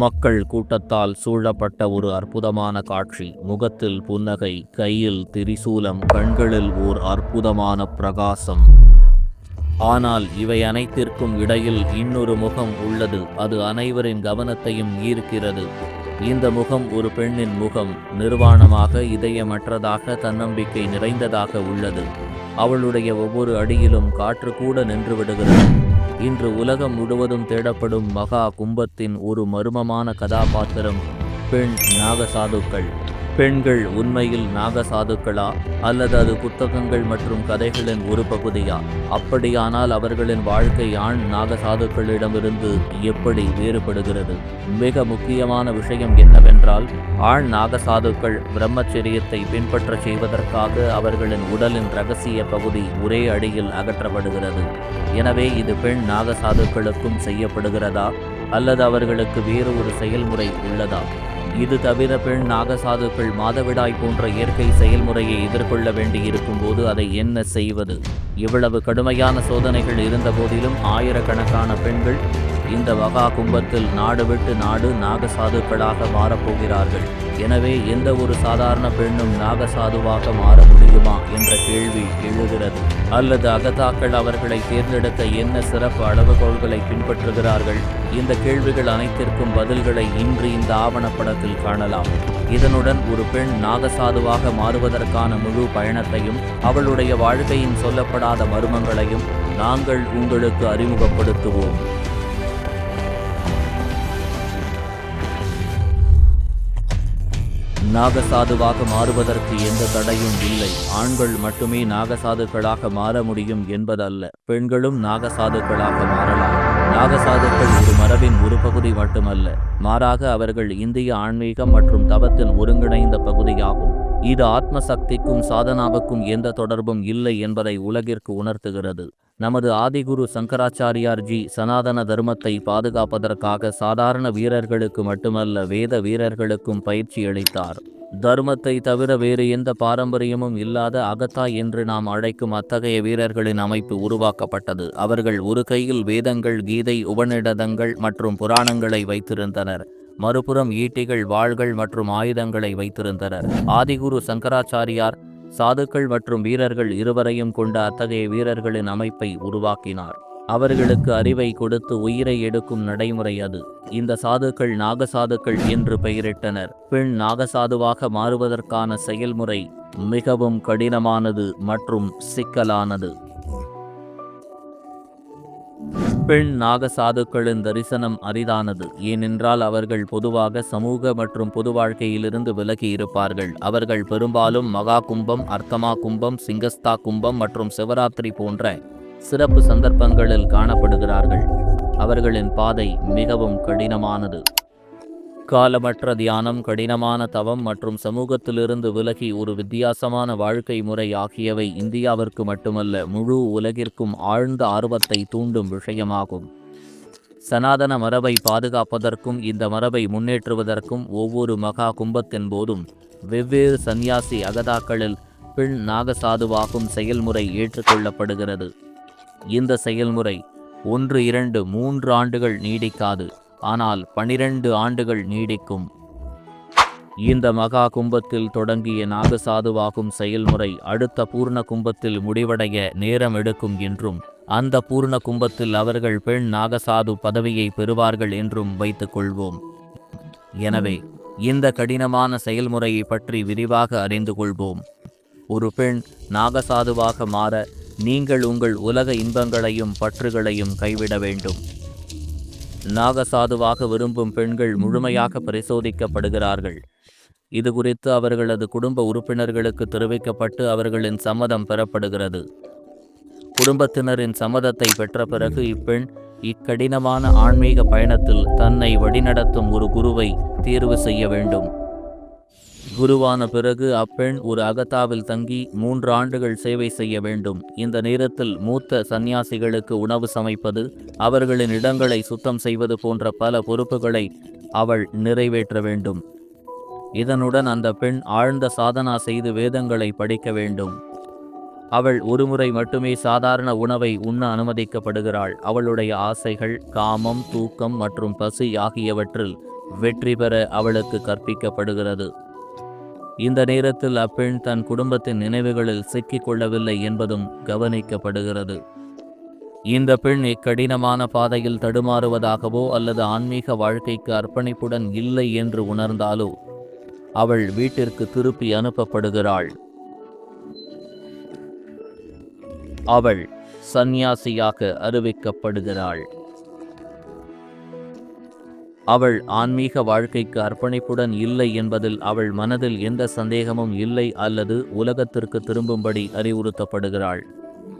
மக்கள் கூட்டத்தால் சூழப்பட்ட ஒரு அற்புதமான காட்சி. முகத்தில் புன்னகை கையில் திரிசூலம் கண்களில் ஓர் அற்புதமான பிரகாசம். ஆனால் இவை அனைத்திற்கும் இடையில் இன்னொரு முகம் உள்ளது. அது அனைவரின் கவனத்தையும் ஈர்க்கிறது. இந்த முகம் ஒரு பெண்ணின் முகம். நிர்வாணமாக இதயமற்றதாக தன்னம்பிக்கை நிறைந்ததாக உள்ளது. அவளுடைய ஒவ்வொரு அடியிலும் காற்று கூட நின்று விடுகிறது. இன்று உலகம் முழுவதும் தேடப்படும் மகா கும்பத்தின் ஒரு மர்மமான கதாபாத்திரம் பெண் நாகசாதுக்கள். பெண்கள் உண்மையில் நாகசாதுக்களா? அல்லது அது புத்தகங்கள் மற்றும் கதைகளின் ஒரு பகுதியா? அப்படியானால் அவர்களின் வாழ்க்கை ஆண் நாகசாதுக்களிடமிருந்து எப்படி வேறுபடுகிறது? மிக முக்கியமான விஷயம் என்னவென்றால் ஆண் நாகசாதுக்கள் பிரம்மச்சரியத்தை பின்பற்றச் செய்வதற்காக அவர்களின் உடலின் ரகசிய பகுதி ஒரே அடியில் அகற்றப்படுகிறது. எனவே இது பெண் நாகசாதுக்களுக்கும் செய்யப்படுகிறதா? அல்லது அவர்களுக்கு வேறு ஒரு செயல்முறை உள்ளதா? இது தவிர பெண் நாகசாதுக்கள் மாதவிடாய் போன்ற இயற்கை செயல்முறையை எதிர்கொள்ள வேண்டியிருக்கும் போது அதை என்ன செய்வது? இவ்வளவு கடுமையான சோதனைகள் இருந்தபோதிலும் ஆயிரக்கணக்கான பெண்கள் இந்த வகா கும்பத்தில் நாடு விட்டு நாடு நாகசாதுக்களாக மாறப்போகிறார்கள். எனவே எந்த ஒரு சாதாரண பெண்ணும் நாகசாதுவாக மாற முடியுமா? என்ற கேள்வி எழுகிறது. அல்லது அகதாக்கள் அவர்களை தேர்ந்தெடுக்க என்ன சிறப்பு அளவுகோள்களை பின்பற்றுகிறார்கள்? இந்த கேள்விகள் அனைத்திற்கும் பதில்களை இன்று இந்த ஆவணப்படத்தில் காணலாம். இதனுடன் ஒரு பெண் நாகசாதுவாக மாறுவதற்கான முழு பயணத்தையும் அவளுடைய வாழ்க்கையின் சொல்லப்படாத மர்மங்களையும் நாங்கள் உங்களுக்கு அறிமுகப்படுத்துவோம். நாகசாதுவாக மாறுவதற்கு எந்த தடையும் இல்லை. ஆண்கள் மட்டுமே நாகசாதுக்களாக மாற முடியும் என்பதல்ல. பெண்களும் நாகசாதுக்களாக மாறலாம். நாகசாதுக்கள் ஒரு மரபின் ஒரு பகுதி மட்டுமல்ல. மாறாக அவர்கள் இந்திய ஆன்மீகம் மற்றும் தவத்தின் ஒருங்கிணைந்த பகுதியாகும். இது ஆத்ம சக்திக்கும் சாதனாவுக்கும் எந்த தொடர்பும் இல்லை என்பதை உலகிற்கு உணர்த்துகிறது. நமது ஆதிகுரு சங்கராச்சாரியார்ஜி சனாதன தர்மத்தை பாதுகாப்பதற்காக சாதாரண வீரர்களுக்கு மட்டுமல்ல வேத வீரர்களுக்கும் பயிற்சி அளித்தார். தர்மத்தை தவிர வேறு எந்த பாரம்பரியமும் இல்லாத அகத்தா என்று நாம் அழைக்கும் அத்தகைய வீரர்களின் அமைப்பு உருவாக்கப்பட்டது. அவர்கள் ஒரு கையில் வேதங்கள் கீதை உபநிடதங்கள் மற்றும் புராணங்களை வைத்திருந்தனர். மறுபுறம் ஈட்டிகள் வாள்கள் மற்றும் ஆயுதங்களை வைத்திருந்தனர். ஆதிகுரு சங்கராச்சாரியார் சாதுக்கள் மற்றும் வீரர்கள் இருவரையும் கொண்ட அத்தகைய வீரர்களின் அமைப்பை உருவாக்கினார். அவர்களுக்கு அறிவை கொடுத்து உயிரை எடுக்கும் நடைமுறை அது. இந்த சாதுக்கள் நாகசாதுக்கள் என்று பெயரிட்டனர். பெண் நாகசாதுவாக மாறுவதற்கான செயல்முறை மிகவும் கடினமானது மற்றும் சிக்கலானது. பெண் நாகசாதுக்களின் தரிசனம் அரிதானது. ஏனென்றால் அவர்கள் பொதுவாக சமூக மற்றும் பொது வாழ்க்கையிலிருந்து விலகி இருப்பார்கள். அவர்கள் பெரும்பாலும் மகா கும்பம் அர்த்தமா கும்பம் சிங்கஸ்தா கும்பம் மற்றும் சிவராத்திரி போன்ற சிறப்பு சந்தர்ப்பங்களில் காணப்படுகிறார்கள். அவர்களின் பாதை மிகவும் கடினமானது. காலமற்ற தியானம் கடினமான தவம் மற்றும் சமூகத்திலிருந்து விலகி ஒரு வித்தியாசமான வாழ்க்கை முறை ஆகியவை இந்தியாவிற்கு மட்டுமல்ல முழு உலகிற்கும் ஆழ்ந்த ஆர்வத்தை தூண்டும் விஷயமாகும். சனாதன மரபை பாதுகாப்பதற்கும் இந்த மரபை முன்னேற்றுவதற்கும் ஒவ்வொரு மகா கும்பத்தின் போதும் வெவ்வேறு சந்நியாசி அகதாக்களில் பெண் நாகசாதுவாகும் செயல்முறை ஏற்றுக்கொள்ளப்படுகிறது. இந்த செயல்முறை ஒன்று இரண்டு மூன்று ஆண்டுகள் நீடிக்காது. ஆனால் பனிரெண்டு ஆண்டுகள் நீடிக்கும். இந்த மகா கும்பத்தில் தொடங்கிய நாகசாதுவாகும் செயல்முறை அடுத்த பூர்ண கும்பத்தில் முடிவடைய நேரம் எடுக்கும் என்றும் அந்த பூர்ண கும்பத்தில் அவர்கள் பெண் நாகசாது பதவியை பெறுவார்கள் என்றும் வைத்துக்கொள்வோம் எனவே இந்த கடினமான செயல்முறையை பற்றி விரிவாக அறிந்து கொள்வோம். ஒரு பெண் நாகசாதுவாக மாற நீங்கள் உங்கள் உலக இன்பங்களையும் பற்றுகளையும் கைவிட வேண்டும். நாகசாதுவாக விரும்பும் பெண்கள் முழுமையாக பரிசோதிக்கப்படுகிறார்கள். இது குறித்து அவர்களது குடும்ப உறுப்பினர்களுக்கு தெரிவிக்கப்பட்டு அவர்களின் சம்மதம் பெறப்படுகிறது. குடும்பத்தினரின் சம்மதத்தை பெற்ற பிறகு இப்பெண் இக்கடினமான ஆன்மீக பயணத்தில் தன்னை வழிநடத்தும் ஒரு குருவை தேர்வு செய்ய வேண்டும். குருவான பிறகு அப்பெண் ஒரு அகத்தாவில் தங்கி மூன்று ஆண்டுகள் சேவை செய்ய வேண்டும். இந்த நேரத்தில் மூத்த சந்நியாசிகளுக்கு உணவு சமைப்பது அவர்களின் இடங்களை சுத்தம் செய்வது போன்ற பல பொறுப்புகளை அவள் நிறைவேற்ற வேண்டும். இதனுடன் அந்த பெண் ஆழ்ந்த சாதனா செய்து வேதங்களை படிக்க வேண்டும். அவள் ஒருமுறை மட்டுமே சாதாரண உணவை உண்ண அனுமதிக்கப்படுகிறாள். அவளுடைய ஆசைகள் காமம் தூக்கம் மற்றும் பசி ஆகியவற்றில் வெற்றி பெற அவளுக்கு கற்பிக்கப்படுகிறது. இந்த நேரத்தில் அப்பெண் தன் குடும்பத்தின் நினைவுகளில் சிக்கிக் கொள்ளவில்லை என்பதும் கவனிக்கப்படுகிறது. இந்த பெண் இக்கடினமான பாதையில் தடுமாறுவதாகவோ அல்லது ஆன்மீக வாழ்க்கைக்கு அர்ப்பணிப்புடன் இல்லை என்று உணர்ந்தாலோ அவள் வீட்டிற்கு திருப்பி அனுப்பப்படுகிறாள். அவள் சந்நியாசியாக அறிவிக்கப்படுகிறாள். அவள் ஆன்மீக வாழ்க்கைக்கு அர்ப்பணிப்புடன் இல்லை என்பதில் அவள் மனதில் எந்த சந்தேகமும் இல்லை அல்லது உலகத்திற்கு திரும்பும்படி அறிவுறுத்தப்படுகிறாள்.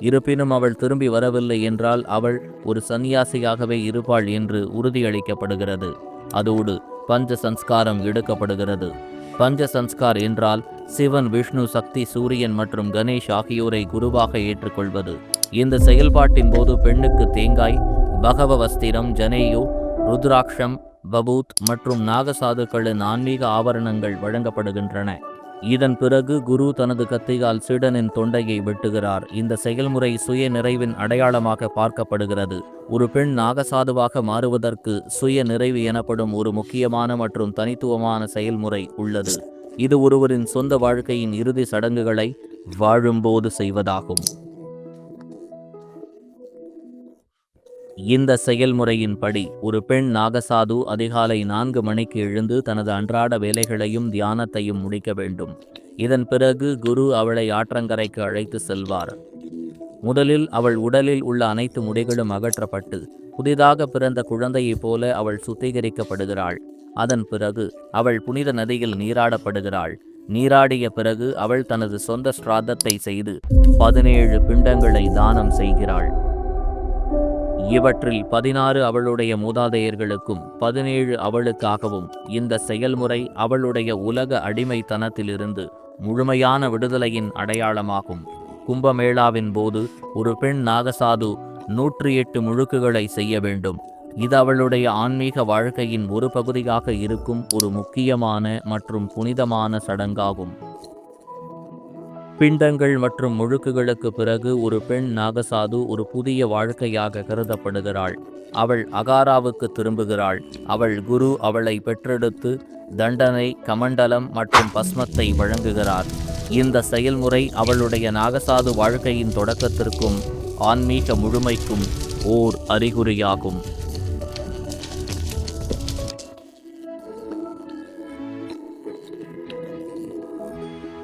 இருப்பினும் அவள் திரும்பி வரவில்லை என்றால் அவள் ஒரு சந்நியாசியாகவே இருப்பாள் என்று உறுதியளிக்கப்படுகிறது. அதோடு பஞ்ச சம்ஸ்காரம் எடுக்கப்படுகிறது. பஞ்ச சம்ஸ்கார் என்றால் சிவன் விஷ்ணு சக்தி சூரியன் மற்றும் கணேஷ் ஆகியோரை குருவாக ஏற்றுக்கொள்வது. இந்த செயல்பாட்டின் போது பெண்ணுக்கு தேங்காய் பகவ வஸ்திரம் ஜனேயோ ருத்ராட்சம் பபூத் மற்றும் நாகசாதுக்களின் ஆன்மீக ஆபரணங்கள் வழங்கப்படுகின்றன. இதன் பிறகு குரு தனது கத்தியால் சீடனின் தொண்டையை வெட்டுகிறார். இந்த செயல்முறை சுய நிறைவின் அடையாளமாக பார்க்கப்படுகிறது. ஒரு பெண் நாகசாதுவாக மாறுவதற்கு சுய நிறைவு எனப்படும் ஒரு முக்கியமான மற்றும் தனித்துவமான செயல்முறை உள்ளது. இது ஒருவரின் சொந்த வாழ்க்கையின் இறுதி சடங்குகளை வாழும்போது செய்வதாகும். இந்த செயல்முறையின்படி ஒரு பெண் நாகசாது அதிகாலை நான்கு மணிக்கு எழுந்து தனது அன்றாட வேலைகளையும் தியானத்தையும் முடிக்க வேண்டும். இதன் பிறகு குரு அவளை ஆற்றங்கரைக்கு அழைத்து செல்வார். முதலில் அவள் உடலில் உள்ள அனைத்து முடிகளும் அகற்றப்பட்டு புதிதாக பிறந்த குழந்தையைப் போல அவள் சுத்திகரிக்கப்படுகிறாள். அதன் பிறகு அவள் புனித நதியில் நீராடப்படுகிறாள். நீராடிய பிறகு அவள் தனது சொந்த ஸ்ராத்தத்தை செய்து பதினேழு பிண்டங்களை தானம் செய்கிறாள். இவற்றில் பதினாறு அவளுடைய மூதாதையர்களுக்கும் பதினேழு அவளுக்காகவும் இந்த செயல்முறை அவளுடைய உலக அடிமைத்தனத்திலிருந்து முழுமையான விடுதலையின் அடையாளமாகும். கும்பமேளாவின் போது ஒரு பெண் நாகசாது நூற்றி எட்டு முழுக்குகளை செய்ய வேண்டும். இது அவளுடைய ஆன்மீக வாழ்க்கையின் ஒரு பகுதியாக இருக்கும் ஒரு முக்கியமான மற்றும் புனிதமான சடங்காகும். பிண்டங்கள் மற்றும் முழுக்குகளுக்கு பிறகு ஒரு பெண் நாகசாது ஒரு புதிய வாழ்க்கையாக கருதப்படுகிறாள். அவள் அகாராவுக்கு திரும்புகிறாள். அவள் குரு அவளை பெற்றெடுத்து தண்டனை கமண்டலம் மற்றும் பஸ்மத்தை வழங்குகிறார். இந்த செயல்முறை அவளுடைய நாகசாது வாழ்க்கையின் தொடக்கத்திற்கும் ஆன்மீக முழுமைக்கும் ஓர் அறிகுறியாகும்.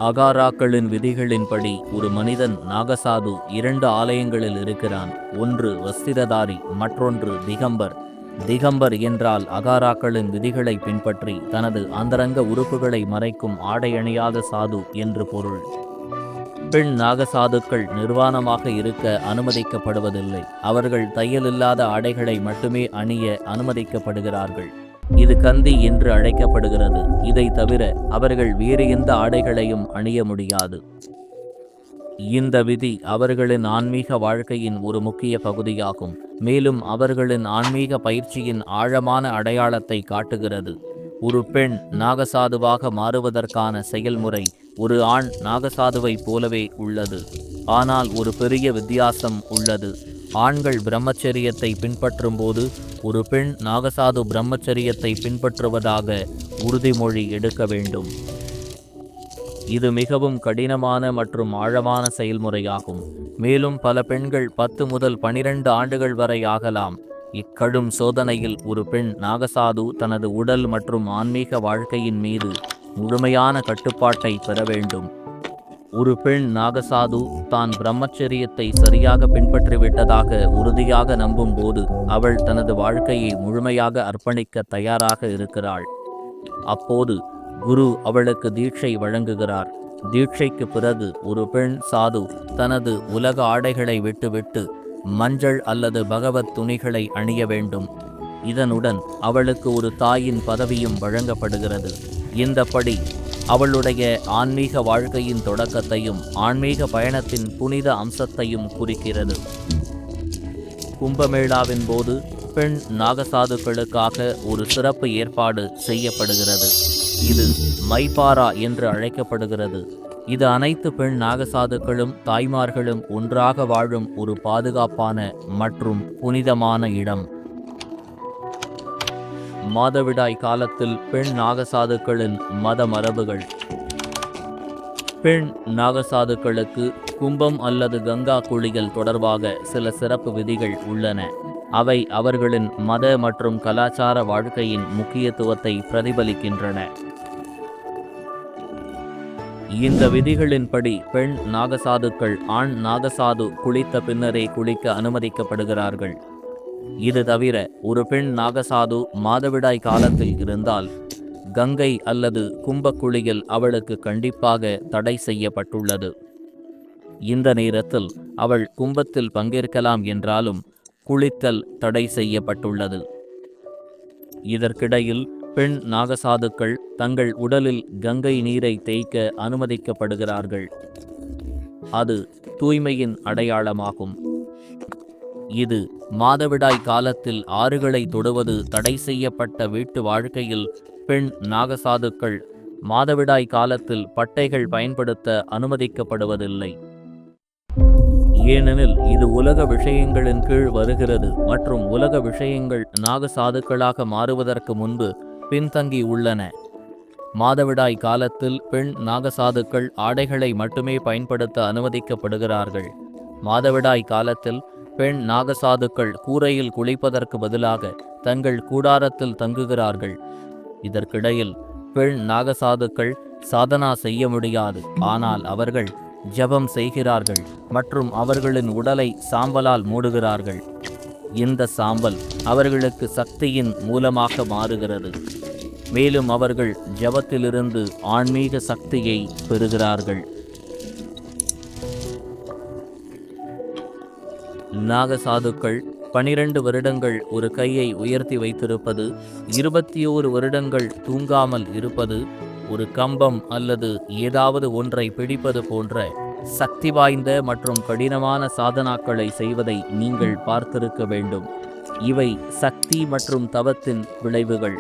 அகாராக்களின் விதிகளின்படி ஒரு மனிதன் நாகசாது இரண்டு ஆலயங்களில் இருக்கிறான். ஒன்று வஸ்திரதாரி மற்றொன்று திகம்பர். திகம்பர் என்றால் அகாராக்களின் விதிகளை பின்பற்றி தனது அந்தரங்க உறுப்புகளை மறைக்கும் ஆடையணியாத சாது என்று பொருள். பெண் நாகசாதுக்கள் நிர்வாணமாக இருக்க அனுமதிக்கப்படுவதில்லை. அவர்கள் தையலில்லாத ஆடைகளை மட்டுமே அணிய அனுமதிக்கப்படுகிறார்கள். இது கந்தி என்று அழைக்கப்படுகிறது. இதை தவிர அவர்கள் வேறு எந்த ஆடைகளையும் அணிய முடியாது. இந்த விதி அவர்களின் ஆன்மீக வாழ்க்கையின் ஒரு முக்கிய பகுதியாகும். மேலும் அவர்களின் ஆன்மீக பயிற்சியின் ஆழமான அடையாளத்தை காட்டுகிறது. ஒரு பெண் நாகசாதுவாக மாறுவதற்கான செயல்முறை ஒரு ஆண் நாகசாதுவைப் போலவே உள்ளது. ஆனால் ஒரு பெரிய வித்தியாசம் உள்ளது. ஆண்கள் பிரம்மச்சரியத்தை பின்பற்றும்போது ஒரு பெண் நாகசாது பிரம்மச்சரியத்தை பின்பற்றுவதாக உறுதிமொழி எடுக்க வேண்டும். இது மிகவும் கடினமான மற்றும் ஆழமான செயல்முறையாகும். மேலும் பல பெண்கள் பத்து முதல் பனிரெண்டு ஆண்டுகள் வரை ஆகலாம். இக்கடும் சோதனையில் ஒரு பெண் நாகசாது தனது உடல் மற்றும் ஆன்மீக வாழ்க்கையின் மீது முழுமையான கட்டுப்பாட்டை பெற வேண்டும். ஒரு பெண் நாகசாது தான் பிரம்மச்சரியத்தை சரியாக பின்பற்றிவிட்டதாக உறுதியாக நம்பும்போது அவள் தனது வாழ்க்கையை முழுமையாக அர்ப்பணிக்க தயாராக இருக்கிறாள். அப்போது குரு அவளுக்கு தீட்சை வழங்குகிறார். தீட்சைக்கு பிறகு ஒரு பெண் சாது தனது உலக ஆடைகளை விட்டுவிட்டு மஞ்சள் அல்லது பகவத் துணிகளை அணிய வேண்டும். இதனுடன் அவளுக்கு ஒரு தாயின் பதவியும் வழங்கப்படுகிறது. இந்த படி அவளுடைய ஆன்மீக வாழ்க்கையின் தொடக்கத்தையும் ஆன்மீக பயணத்தின் புனித அம்சத்தையும் குறிக்கிறது. கும்பமேளாவின் போது பெண் நாகசாதுக்களுக்காக ஒரு சிறப்பு ஏற்பாடு செய்யப்படுகிறது. இது மைபாரா என்று அழைக்கப்படுகிறது. இது அனைத்து பெண் நாகசாதுக்களும் தாய்மார்களும் ஒன்றாக வாழும் ஒரு பாதுகாப்பான மற்றும் புனிதமான இடம். மாதவிடாய் காலத்தில் பெண் நாகசாதுக்களின் மத மரபுகள் பெண் நாகசாதுக்களுக்கு கும்பம் அல்லது கங்கா குழிகள் தொடர்பாக சில சிறப்பு விதிகள் உள்ளன. அவை அவர்களின் மத மற்றும் கலாச்சார வாழ்க்கையின் முக்கியத்துவத்தை பிரதிபலிக்கின்றன. இந்த விதிகளின்படி பெண் நாகசாதுக்கள் ஆண் நாகசாது குளித்த பின்னரே குளிக்க அனுமதிக்கப்படுகிறார்கள். இது தவிர ஒரு பெண் நாகசாது மாதவிடாய் காலத்தில் இருந்தால் கங்கை அல்லது கும்பக்குழியில் அவளுக்கு கண்டிப்பாக தடை செய்யப்பட்டுள்ளது. இந்த நேரத்தில் அவள் கும்பத்தில் பங்கேற்கலாம் என்றாலும் குளித்தல் தடை செய்யப்பட்டுள்ளது. இதற்கிடையில் பெண் நாகசாதுக்கள் தங்கள் உடலில் கங்கை நீரை தேய்க்க அனுமதிக்கப்படுகிறார்கள். அது தூய்மையின் அடையாளமாகும். இது மாதவிடாய் காலத்தில் ஆறுகளை தொடுவது தடை செய்யப்பட்ட வீட்டு வாழ்க்கையில் பெண் நாகசாதுக்கள் மாதவிடாய் காலத்தில் பட்டைகள் பயன்படுத்த அனுமதிக்கப்படுவதில்லை. ஏனெனில் இது உலக விஷயங்களின் கீழ் வருகிறது மற்றும் உலக விஷயங்கள் நாகசாதுக்களாக மாறுவதற்கு முன்பு பின்தங்கி உள்ளன. மாதவிடாய் காலத்தில் பெண் நாகசாதுக்கள் ஆடைகளை மட்டுமே பயன்படுத்த அனுமதிக்கப்படுகிறார்கள். மாதவிடாய் காலத்தில் பெண் நாகசாதுக்கள் கூரையில் குளிப்பதற்கு பதிலாக தங்கள் கூடாரத்தில் தங்குகிறார்கள். இதற்கிடையில் பெண் நாகசாதுக்கள் சாதனா செய்ய முடியாது. ஆனால் அவர்கள் ஜெபம் செய்கிறார்கள் மற்றும் அவர்களின் உடலை சாம்பலால் மூடுகிறார்கள். இந்த சாம்பல் அவர்களுக்கு சக்தியின் மூலமாக மாறுகிறது. மேலும் அவர்கள் ஜபத்திலிருந்து ஆன்மீக சக்தியை பெறுகிறார்கள். நாகசாதுக்கள் பனிரெண்டு வருடங்கள் ஒரு கையை உயர்த்தி வைத்திருப்பது இருபத்தி ஓரு வருடங்கள் தூங்காமல் இருப்பது ஒரு கம்பம் அல்லது ஏதாவது ஒன்றை பிடிப்பது போன்ற சக்தி வாய்ந்த மற்றும் கடினமான சாதனாக்களை செய்வதை நீங்கள் பார்த்திருக்க வேண்டும். இவை சக்தி மற்றும் தவத்தின் விளைவுகள்.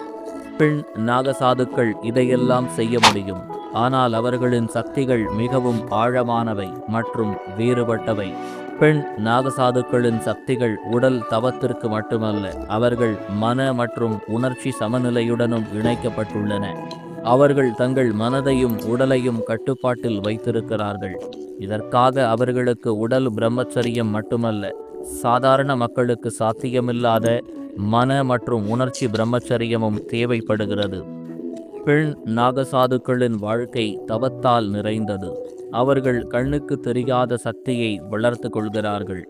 பெண் நாகசாதுக்கள் இதையெல்லாம் செய்ய முடியும். ஆனால் அவர்களின் சக்திகள் மிகவும் ஆழமானவை மற்றும் வேறுபட்டவை. பெண் நாகசாதுக்களின் சக்திகள் உடல் தவத்திற்கு மட்டுமல்ல அவர்கள் மன மற்றும் உணர்ச்சி சமநிலையுடனும் இணைக்கப்பட்டுள்ளன. அவர்கள் தங்கள் மனதையும் உடலையும் கட்டுப்பாட்டில் வைத்திருக்கிறார்கள். இதற்காக அவர்களுக்கு உடல் பிரம்மச்சரியம் மட்டுமல்ல சாதாரண மக்களுக்கு சாத்தியமில்லாத மன மற்றும் உணர்ச்சி பிரம்மச்சரியமும் தேவைப்படுகிறது. பெண் நாகசாதுக்களின் வாழ்க்கை தவத்தால் நிறைந்தது. அவர்கள் கண்ணுக்கு தெரியாத சக்தியை வளர்த்து கொள்கிறார்கள்.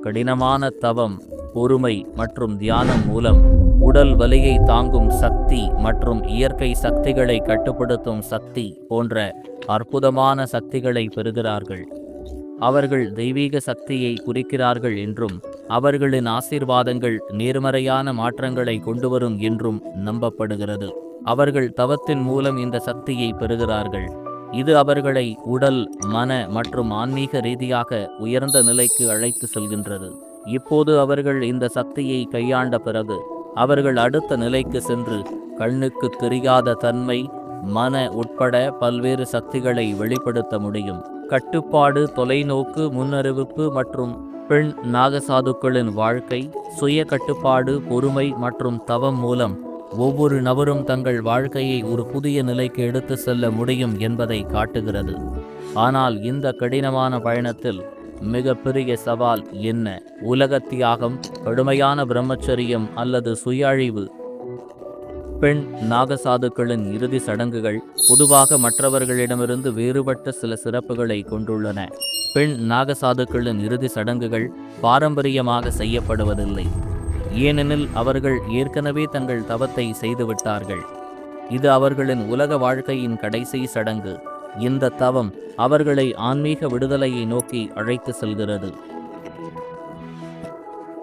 கடினமான தவம் பொறுமை மற்றும் தியானம் மூலம் உடல் வலியை தாங்கும் சக்தி மற்றும் இயற்கை சக்திகளை கட்டுப்படுத்தும் சக்தி போன்ற அற்புதமான சக்திகளை பெறுகிறார்கள். அவர்கள் தெய்வீக சக்தியை குறிக்கிறார்கள் என்றும் அவர்களின் ஆசீர்வாதங்கள் நேர்மறையான மாற்றங்களை கொண்டுவரும் என்றும் நம்பப்படுகிறது. அவர்கள் தவத்தின் மூலம் இந்த சக்தியை பெறுகிறார்கள். இது அவர்களை உடல் மன மற்றும் ஆன்மீக ரீதியாக உயர்ந்த நிலைக்கு அழைத்து செல்கின்றது. இப்போது அவர்கள் இந்த சக்தியை கையாண்ட பிறகு அவர்கள் அடுத்த நிலைக்கு சென்று கண்ணுக்கு தெரியாத தன்மை மன உட்பட பல்வேறு சக்திகளை வெளிப்படுத்த முடியும். கட்டுப்பாடு தொலைநோக்கு முன்னறிவிப்பு மற்றும் பெண் நாகசாதுக்களின் வாழ்க்கை சுய கட்டுப்பாடு பொறுமை மற்றும் தவம் மூலம் ஒவ்வொரு நபரும் தங்கள் வாழ்க்கையை ஒரு புதிய நிலைக்கு எடுத்து செல்ல முடியும் என்பதை காட்டுகிறது. ஆனால் இந்த கடினமான பயணத்தில் மிகப்பெரிய சவால் என்ன? உலக தியாகம் கடுமையான பிரம்மச்சரியம் அல்லது சுய அழிவு பெண் நாகசாதுக்களின் இறுதி சடங்குகள் பொதுவாக மற்றவர்களிடமிருந்து வேறுபட்ட சில சிறப்புகளை கொண்டுள்ளன. பெண் நாகசாதுக்களின் இறுதி சடங்குகள் பாரம்பரியமாக செய்யப்படுவதில்லை. ஏனெனில் அவர்கள் ஏற்கனவே தங்கள் தவத்தை செய்துவிட்டார்கள். இது அவர்களின் உலக வாழ்க்கையின் கடைசி சடங்கு. இந்த தவம் அவர்களை ஆன்மீக விடுதலையை நோக்கி அழைத்து செல்கிறது.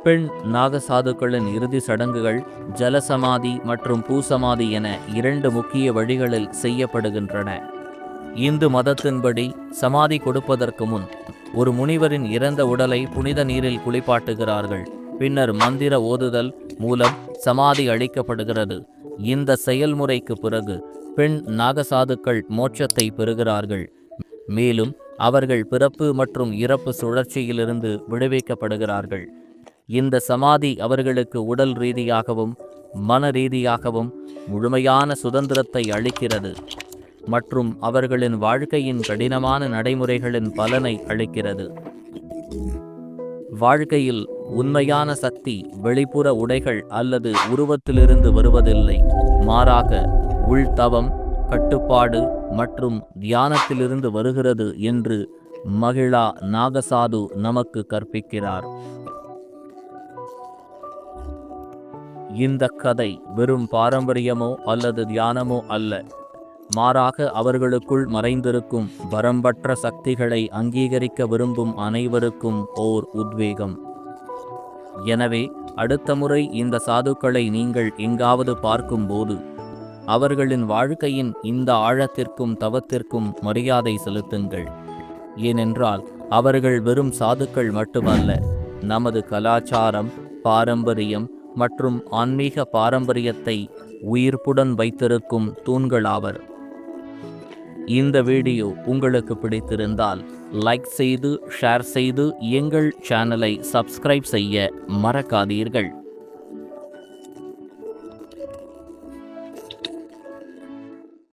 பெண் நாகசாதுக்களின் இறுதி சடங்குகள் ஜலசமாதி மற்றும் பூசமாதி என இரண்டு முக்கிய வழிகளில் செய்யப்படுகின்றன. இந்து மதத்தின்படி சமாதி கொடுப்பதற்கு முன் ஒரு முனிவரின் இறந்த உடலை புனித நீரில் குளிப்பாட்டுகிறார்கள். பின்னர் மந்திர ஓதுதல் மூலம் சமாதி அளிக்கப்படுகிறது. இந்த செயல்முறைக்கு பிறகு பெண் நாகசாதுக்கள் மோட்சத்தை பெறுகிறார்கள். மேலும் அவர்கள் பிறப்பு மற்றும் இறப்பு சுழற்சியிலிருந்து விடுவிக்கப்படுகிறார்கள். இந்த சமாதி அவர்களுக்கு உடல் ரீதியாகவும் மன ரீதியாகவும் முழுமையான சுதந்திரத்தை அளிக்கிறது மற்றும் அவர்களின் வாழ்க்கையின் கடினமான நடைமுறைகளின் பலனை அளிக்கிறது. வாழ்க்கையில் உண்மையான சக்தி வெளிப்புற உடைகள் அல்லது உருவத்திலிருந்து வருவதில்லை. மாறாக உள்தவம் கட்டுப்பாடு மற்றும் தியானத்திலிருந்து வருகிறது என்று மகிழா நாகசாது நமக்கு கற்பிக்கிறார். இந்த கதை வெறும் பாரம்பரியமோ அல்லது தியானமோ அல்ல. மாறாக அவர்களுக்குள் மறைந்திருக்கும் வரம்பற்ற சக்திகளை அங்கீகரிக்க விரும்பும் அனைவருக்கும் ஓர் உத்வேகம். எனவே அடுத்த முறை இந்த சாதுக்களை நீங்கள் எங்காவது பார்க்கும்போது அவர்களின் வாழ்க்கையின் இந்த ஆழத்திற்கும் தவத்திற்கும் மரியாதை செலுத்துங்கள். ஏனென்றால் அவர்கள் வெறும் சாதுக்கள் மட்டுமல்ல நமது கலாச்சாரம் பாரம்பரியம் மற்றும் ஆன்மீக பாரம்பரியத்தை உயிர்ப்புடன் வைத்திருக்கும் தூண்களாவர் இந்த வீடியோ உங்களுக்கு பிடித்திருந்தால் லைக் செய்து ஷேர் செய்து எங்கள் சேனலை சப்ஸ்கிரைப் செய்ய மறக்காதீர்கள்.